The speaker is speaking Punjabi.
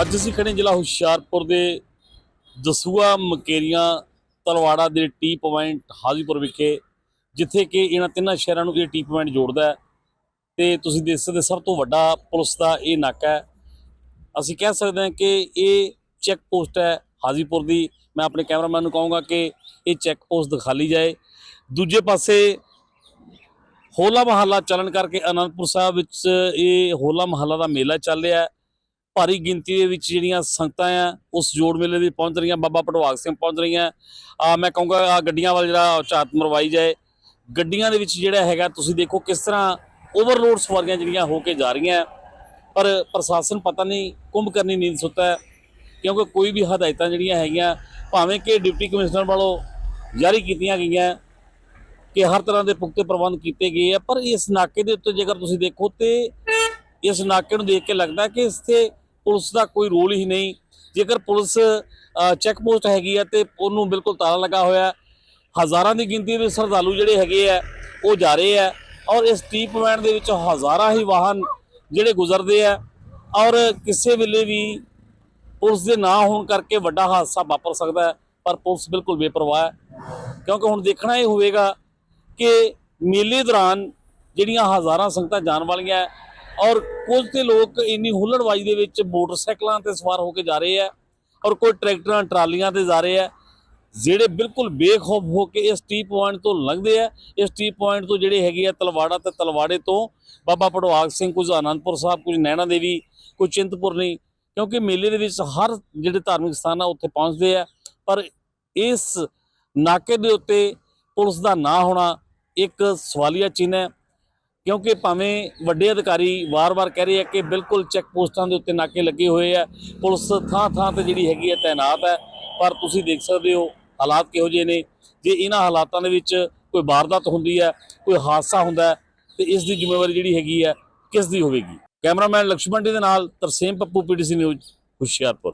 ਅੱਜ ਅਸੀਂ ਖੜੇ ਜ਼ਿਲ੍ਹਾ ਹੁਸ਼ਿਆਰਪੁਰ ਦੇ ਦਸੂਆ ਮਕੇਰੀਆਂ ਤਲਵਾੜਾ ਦੇ ਟੀ ਪੁਆਇੰਟ ਹਾਜ਼ੀਪੁਰ ਵਿਖੇ, ਜਿੱਥੇ ਕਿ ਇਹਨਾਂ ਤਿੰਨਾਂ ਸ਼ਹਿਰਾਂ ਨੂੰ ਇਹ ਟੀ ਪੁਆਇੰਟ ਜੋੜਦਾ ਹੈ। ਤੇ ਤੁਸੀਂ ਦੇਖ ਸਕਦੇ ਸਭ ਤੋਂ ਵੱਡਾ ਪੁਲਿਸ ਦਾ ਇਹ ਨਾਕਾ ਹੈ। ਅਸੀਂ ਕਹਿ ਸਕਦੇ ਹਾਂ ਕਿ ਇਹ ਚੈੱਕ ਪੋਸਟ ਹੈ ਹਾਜ਼ੀਪੁਰ ਦੀ। ਮੈਂ ਆਪਣੇ ਕੈਮਰਾਮੈਨ ਨੂੰ ਕਹੂੰਗਾ ਕਿ ਇਹ ਚੈੱਕ ਪੋਸਟ ਦਿਖਾਲੀ ਜਾਏ। ਦੂਜੇ ਪਾਸੇ ਹੋਲਾ ਮਹੱਲਾ ਚੱਲਣ ਕਰਕੇ ਅਨੰਦਪੁਰ ਸਾਹਿਬ ਵਿੱਚ ਇਹ ਹੋਲਾ ਮਹੱਲਾ ਦਾ ਮੇਲਾ ਚੱਲ ਰਿਹਾ ਹੈ। ਭਾਰੀ ਗਿਣਤੀ ਦੇ ਵਿੱਚ ਜਿਹੜੀਆਂ ਸੰਗਤਾਂ ਆ, ਉਸ ਜੋੜ ਮੇਲੇ ਦੀ ਪਹੁੰਚ ਰਹੀਆਂ, ਬਾਬਾ ਪਟਵਾਗ ਸਿੰਘ ਪਹੁੰਚ ਰਹੀਆਂ। ਆ, ਮੈਂ ਕਹੂੰਗਾ, ਆ ਗੱਡੀਆਂ ਵੱਲ ਜਿਹੜਾ ਝਾਤ ਮਰਵਾਈ ਜਾਏ। ਗੱਡੀਆਂ ਦੇ ਵਿੱਚ ਜਿਹੜਾ ਹੈਗਾ, ਤੁਸੀਂ ਦੇਖੋ ਕਿਸ ਤਰ੍ਹਾਂ ਓਵਰਲੋਡ ਸਵਾਰੀਆਂ ਜਿਹੜੀਆਂ ਹੋ ਕੇ ਜਾ ਰਹੀਆਂ। ਪਰ ਪ੍ਰਸ਼ਾਸਨ ਪਤਾ ਨਹੀਂ, ਕੁੰਭ ਕਰਨੀ ਨੀਂਦ ਸੁੱਤਾ ਕਿਉਂਕਿ ਕੋਈ ਵੀ ਹਦਾਇਤਾਂ ਜਿਹੜੀਆਂ ਹੈਗੀਆਂ, ਭਾਵੇਂ ਕਿ ਡਿਪਟੀ ਕਮਿਸ਼ਨਰ ਵੱਲੋਂ ਜਾਰੀ ਕੀਤੀਆਂ ਗਈਆਂ, ਕਿ ਹਰ ਤਰ੍ਹਾਂ ਦੇ ਪੁਖਤੇ ਪ੍ਰਬੰਧ ਕੀਤੇ ਗਏ ਆ, ਪਰ ਇਸ ਨਾਕੇ ਦੇ ਉੱਤੇ ਜੇਕਰ ਤੁਸੀਂ ਦੇਖੋ ਤੇ ਇਸ ਨਾਕੇ ਨੂੰ ਦੇਖ ਕੇ ਲੱਗਦਾ ਕਿ ਇੱਥੇ ਪੁਲਿਸ ਦਾ ਕੋਈ ਰੋਲ ਹੀ ਨਹੀਂ। ਜੇਕਰ ਪੁਲਿਸ ਚੈੱਕ ਪੋਸਟ ਹੈਗੀ ਆ ਤੇ ਉਹਨੂੰ ਬਿਲਕੁਲ ਤਾਲਾ ਲੱਗਾ ਹੋਇਆ ਹਜ਼ਾਰਾਂ ਦੀ ਗਿਣਤੀ ਵਿੱਚ ਸ਼ਰਧਾਲੂ ਜਿਹੜੇ ਹੈਗੇ ਆ, ਉਹ ਜਾ ਰਹੇ ਆ ਔਰ ਇਸ ਟੀ ਪੁਆਇੰਟ ਦੇ ਵਿੱਚ ਹਜ਼ਾਰਾਂ ਹੀ ਵਾਹਨ ਜਿਹੜੇ ਗੁਜ਼ਰਦੇ ਆ ਔਰ ਕਿਸੇ ਵੇਲੇ ਵੀ ਪੁਲਿਸ ਦੇ ਨਾ ਹੋਣ ਕਰਕੇ ਵੱਡਾ ਹਾਦਸਾ ਵਾਪਰ ਸਕਦਾ ਪਰ ਪੁਲਿਸ ਬਿਲਕੁਲ ਬੇਪਰਵਾਹ ਹੈ। ਕਿਉਂਕਿ ਹੁਣ ਦੇਖਣਾ ਇਹ ਹੋਵੇਗਾ ਕਿ ਮੇਲੇ ਦੌਰਾਨ ਜਿਹੜੀਆਂ ਹਜ਼ਾਰਾਂ ਸੰਗਤਾਂ ਜਾਣ ਵਾਲੀਆਂ ਔਰ ਕੁਝ ਤੇ ਲੋਕ ਇੰਨੀ ਹੁੱਲੜਬਾਜ਼ੀ ਦੇ ਵਿੱਚ ਮੋਟਰਸਾਈਕਲਾਂ ਤੇ ਸਵਾਰ ਹੋ ਕੇ ਜਾ ਰਹੇ ਆ ਔਰ ਕੋਈ ਟਰੈਕਟਰਾਂ, ਟਰਾਲੀਆਂ ਤੇ ਜਾ ਰਹੇ ਆ, ਜਿਹੜੇ ਬਿਲਕੁਲ ਬੇਖੌਫ ਹੋ ਕੇ ਇਸ ਟੀ ਪੁਆਇੰਟ ਤੋਂ ਲੰਘਦੇ ਆ। ਇਸ ਟੀ ਪੁਆਇੰਟ ਤੋਂ ਜਿਹੜੇ ਹੈਗੇ ਆ ਤਲਵਾੜਾ ਤੇ ਤਲਵਾੜੇ ਤੋਂ ਬਾਬਾ ਪੜਵਾਗ ਸਿੰਘ, ਕੁਝ ਆਨੰਦਪੁਰ ਸਾਹਿਬ, ਕੁਝ ਨੈਣਾ ਦੇਵੀ, ਕੁਝ ਚਿੰਤਪੁਰਨੀ ਕਿਉਂਕਿ ਮੇਲੇ ਦੇ ਵਿੱਚ ਹਰ ਜਿਹੜੇ ਧਾਰਮਿਕ ਸਥਾਨ ਆ ਉੱਥੇ ਪਹੁੰਚਦੇ ਆ। ਪਰ ਇਸ ਨਾਕੇ ਦੇ ਉੱਤੇ ਪੁਲਿਸ ਦਾ ਨਾ ਹੋਣਾ ਇੱਕ ਸਵਾਲੀਆ ਚਿੰਨ੍ਹ ਹੈ। ਕਿਉਂਕਿ ਭਾਵੇਂ ਵੱਡੇ ਅਧਿਕਾਰੀ ਵਾਰ-ਵਾਰ ਕਹਿ ਰਹੇ ਆ ਕਿ ਬਿਲਕੁਲ ਚੈੱਕ ਪੋਸਟਾਂ ਦੇ ਉੱਤੇ ਨਾਕੇ ਲੱਗੇ ਹੋਏ ਆ, ਪੁਲਿਸ ਥਾਂ-ਥਾਂ ਤੇ ਜਿਹੜੀ ਹੈਗੀ ਹੈ ਤਾਇਨਾਤ ਹੈ ਪਰ ਤੁਸੀਂ ਦੇਖ ਸਕਦੇ ਹੋ ਹਾਲਾਤ ਕਿਹੋ ਜਿਹੇ ਨੇ। ਜੇ ਇਹਨਾਂ ਹਾਲਾਤਾਂ ਦੇ ਵਿੱਚ ਕੋਈ ਵਾਰਦਾਤ ਹੁੰਦੀ ਹੈ ਕੋਈ ਹਾਦਸਾ ਹੁੰਦਾ ਹੈ ਤੇ ਇਸ ਦੀ ਜ਼ਿੰਮੇਵਾਰੀ ਜਿਹੜੀ ਹੈਗੀ ਹੈ ਕਿਸ ਦੀ ਹੋਵੇਗੀ? ਕੈਮਰਾਮੈਨ ਲక్ష్ਮਣ ਡੀ ਦੇ ਨਾਲ ਤਰਸੇਮ ਪੱਪੂ, ਪੀਟੀਸੀ ਨਿਊਜ਼, ਹੁਸ਼ਿਆਰਪੁਰ।